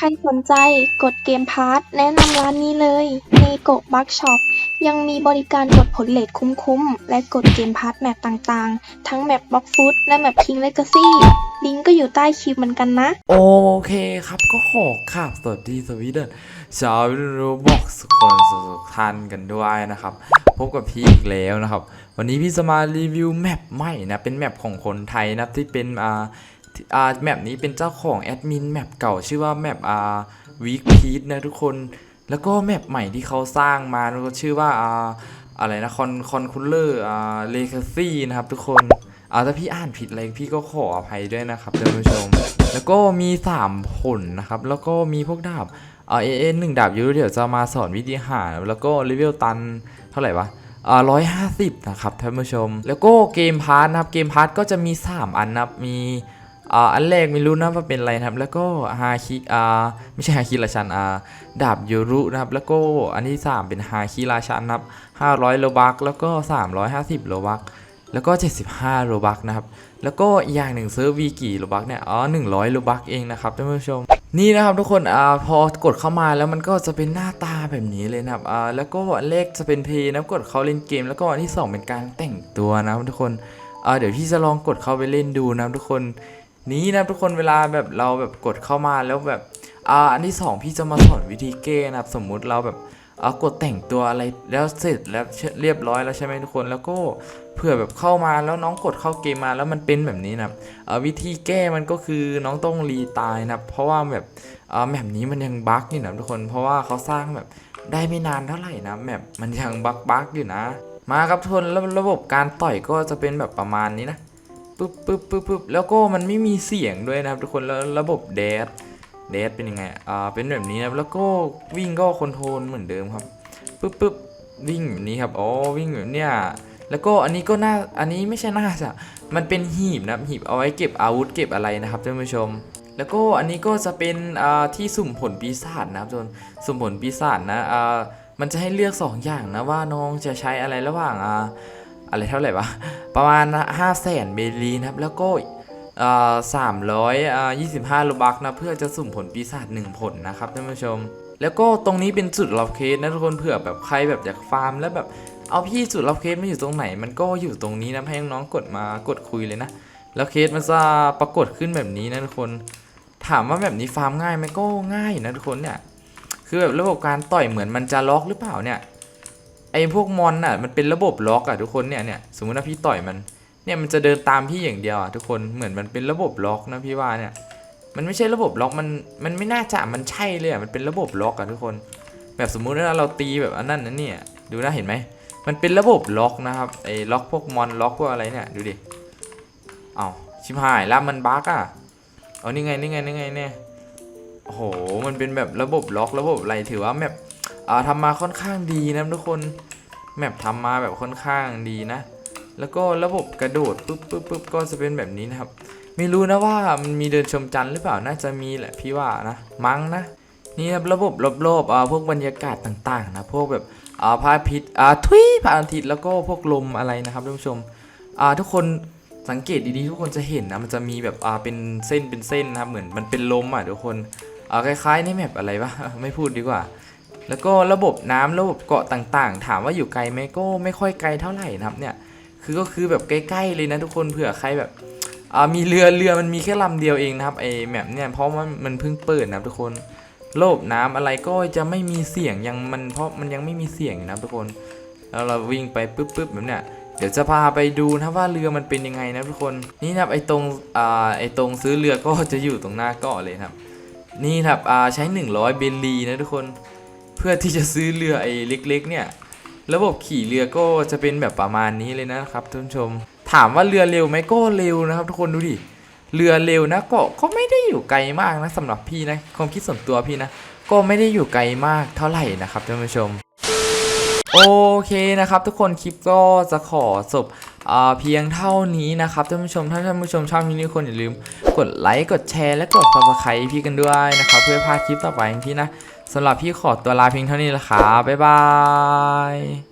ครสนใจกดเกมพาร์ทแนะนำร้านนี้เลยเนโกะบักช็อปยังมีบริการกดผลเลทคุ้มๆ และกดเกมพาร์ทแมปต่างๆ ทั้งแมปบล็อกฟุตและแมปคิงเลกาซี่ลิงก์ก็อยู่ใต้คลิปเหมือนกันนะ โอเคครับก็ขอขับสวัสดีสวีเดนชาวโรบอกสุกคนสุขท่านกันด้วยนะครับ พบกับพี่อีกแล้วนะครับ วันนี้พี่จะมารีวิวแมปใหม่นะ เป็นแมปของคนไทยนะที่เป็นอ่า อ่าแมปนี้เป็นเจ้าของแอดมินแมปเก่าชื่อว่าแมปอ่าวีคพีทนะทุกคน แล้วก็แมปใหม่ที่เขาสร้างมาแล้วก็ชื่อว่าอ่าอะไรนะคอนคอนคูลเลอร์อ่าเลคาซี่นะครับทุกคนอ่าถ้าพี่อ่านผิดอะไรพี่ก็ขออภัยด้วยนะครับท่านผู้ชม แล้วก็มี 3 ผลนะครับ แล้วก็มีพวกดาบอ่าเอหนึ่งดาบยูเดี๋ยวจะมาสอนวิธีหา แล้วก็เลเวลตันเท่าไหร่วะอ่าร้อยห้าสิบนะครับท่านผู้ชม แล้วก็เกมพาร์ทนะครับ เกมพาร์ทก็จะมี 3 อันนะครับ มี อ่าอันแรกไม่รู้นะว่าเป็นอะไรนะครับ แล้วก็ฮาคิอ่าไม่ใช่ฮาคิราชันอ่าดาบยูรุนะครับ แล้วก็อันที่ 3 เป็นฮาคิราชันนะครับ500โลบักแล้วก็ 350โลบักแล้วก็ 75โลบักนะครับ แล้วก็อย่างหนึ่งเซิร์ฟวีกี่โลบักเนี่ยอ๋อ100โลบักเองนะครับท่านผู้ชมนี่นะครับทุกคนอ่าพอกดเข้ามาแล้วมันก็จะเป็นหน้าตาแบบนี้เลยนะครับอ่าแล้วก็อันเลขจะเป็นเพย์นะกดเข้าเล่นเกม แล้วก็อันที่ 2 เป็นการแต่งตัวนะครับทุกคนอ่าเดี๋ยวพี่จะลองกดเข้าไปเล่นดูนะครับทุกคน นี้นะทุกคนเวลาแบบเราแบบกดเข้ามาแล้วแบบอ่าอันที่สองพี่จะมาสอนวิธีเก้นะครับ สมมุติเราแบบเอากดแต่งตัวอะไรแล้วเสร็จแล้วเรียบร้อยแล้วใช่ไหมทุกคนแล้วก็เผื่อแบบเข้ามาแล้วน้องกดเข้าเกมมาแล้วมันเป็นแบบนี้นะครับวิธีแก้มันก็คือน้องต้องรีตายนะครับ เพราะว่าแบบแมปนี้มันยังบั๊กอยู่นะทุกคน เพราะว่าเขาสร้างแบบได้ไม่นานเท่าไหร่นะแมปมันยังบั๊กบั๊กอยู่นะ มาครับทุกคนแล้วระบบการต่อยก็จะเป็นแบบประมาณนี้นะ ปึ๊บปึ๊บปึ๊บปึ๊บแล้วก็มันไม่มีเสียงด้วยนะครับทุกคนแล้วระบบเดสเดสเป็นยังไงอ่าเป็นแบบนี้นะครับแล้วก็วิ่งก็คอนโทรลเหมือนเดิมครับปึ๊บปึ๊บวิ่งแบบนี้ครับอ๋อวิ่งแบบเนี้ยแล้วก็อันนี้ก็น่าอันนี้ไม่ใช่น่าจะมันเป็นหีบนะครับหีบเอาไว้เก็บอาวุธเก็บอะไรนะครับท่านผู้ชม แล้วก็อันนี้ก็จะเป็นอ่าที่สุ่มผลปีศาจนะครับจนสุ่มผลปีศาจนะอ่ามันจะให้เลือก 2 อย่างนะว่าน้องจะใช้อะไรระหว่าง อะไรเท่าไหร่วะ ประมาณห้าแสนเบลีนะครับ แล้วก็สามร้อยยี่สิบห้าโลบักนะ เพื่อจะสุ่มผลปีศาจหนึ่งผลนะครับท่านผู้ชม แล้วก็ตรงนี้เป็นจุดรับเคสนะทุกคนเผื่อแบบใครแบบอยากฟาร์มแล้วแบบเอาพี่จุดรับเคสมาอยู่ตรงไหน มันก็อยู่ตรงนี้นะให้น้องๆกดมากดคุยเลยนะ แล้วเคสมันจะปรากฏขึ้นแบบนี้นะทุกคน ถามว่าแบบนี้ฟาร์มง่ายไหมก็ง่ายนะทุกคนเนี่ยคือแบบระบบการต่อยเหมือนมันจะล็อกหรือเปล่าเนี่ย ไอ้พวกมอนอะมันเป็นระบบล็อกอะทุกคนเนี่ยเนี่ยสมมติว่าพี่ต่อยมันเนี่ยมันจะเดินตามพี่อย่างเดียวอะทุกคนเหมือนมันเป็นระบบล็อกนะพี่ว่าเนี่ยมันไม่ใช่ระบบล็อกมันมันไม่น่าจะมันใช่เลยอะมันเป็นระบบล็อกอะทุกคน แบบสมมุติว่าเราตีแบบอันนั้นนะเนี่ยดูนะเห็นไหมมันเป็นระบบล็อกนะครับไอ้ล็อกพวกมอนล็อกพวกอะไรเนี่ยดูดิเอาชิบหายแล้วมันบั๊กอะเอานี่ไงนี่ไงนี่ไงเนี่ยโอ้โหมันเป็นแบบระบบล็อกระบบอะไรถือว่าแมป อ่าทำมาค่อนข้างดีนะทุกคนแมปทำมาแบบค่อนข้างดีนะ แล้วก็ระบบกระโดดปุ๊บปุ๊บปุ๊บก็จะเป็นแบบนี้นะครับ ไม่รู้นะว่ามันมีเดินชมจันทร์หรือเปล่าน่าจะมีแหละพี่ว่านะมั้งนะนี่ครับระบบรอบๆอ่าพวกบรรยากาศต่างๆนะพวกแบบอ่าพระอาทิตย์อ่าทุยพระอาทิตย์แล้วก็พวกลมอะไรนะครับท่านผู้ชมอ่าทุกคนสังเกตดีๆทุกคนจะเห็นนะมันจะมีแบบอ่าเป็นเส้นเป็นเส้นนะครับเหมือนมันเป็นลมอะทุกคนอ่าคล้ายๆในแมปอะไรปะไม่พูดดีกว่า แล้วก็ระบบน้ำระบบเกาะต่างๆ ถามว่าอยู่ไกลไหมก็ไม่ค่อยไกลเท่าไหร่นะครับเนี่ยคือก็คือแบบใกล้ๆเลยนะทุกคนเผื่อใครแบบมีเรือเรือมันมีแค่ลำเดียวเองนะครับไอแมปเนี่ยเพราะว่ามันเพิ่งเปิดนะทุกคนโลบน้ำอะไรก็จะไม่มีเสียงยังมันเพราะมันยังไม่มีเสียงนะทุกคนแล้วเราวิ่งไปปุ๊บปุ๊บแบบเนี้ยเดี๋ยวจะพาไปดูนะว่าเรือมันเป็นยังไงนะทุกคนนี่นะไอตรงอ่าไอตรงซื้อเรือก็จะอยู่ตรงหน้าเกาะเลยครับ นี่ครับอ่าใช้ 100 เบลลีนะทุกคน เพื่อที่จะซื้อเรือไอ้เล็กๆเนี่ยระบบขี่เรือก็จะเป็นแบบประมาณนี้เลยนะครับท่านผู้ชม ถามว่าเรือเร็วไหมก็เร็วนะครับ ทุกคนดูดิเรือเร็วนะก็ก็ไม่ได้อยู่ไกลมากนะสำหรับพี่นะความคิดส่วนตัวพี่นะ ก็ไม่ได้อยู่ไกลมากเท่าไหร่นะครับท่านผู้ชม โอเคนะครับ ทุกคนคลิปก็จะขอจบ เพียงเท่านี้นะครับท่านผู้ชมถ้าท่านผู้ชมชอบคลิปนี้คนอย่าลืม กดไลค์กดแชร์และกดกระปไคพี่กันด้วยนะครับเพื่อพลาดคลิปต่อไปของพี่นะสำหรับพี่ขอตัวลาเพียงเท่านี้ละครับบ๊ายบาย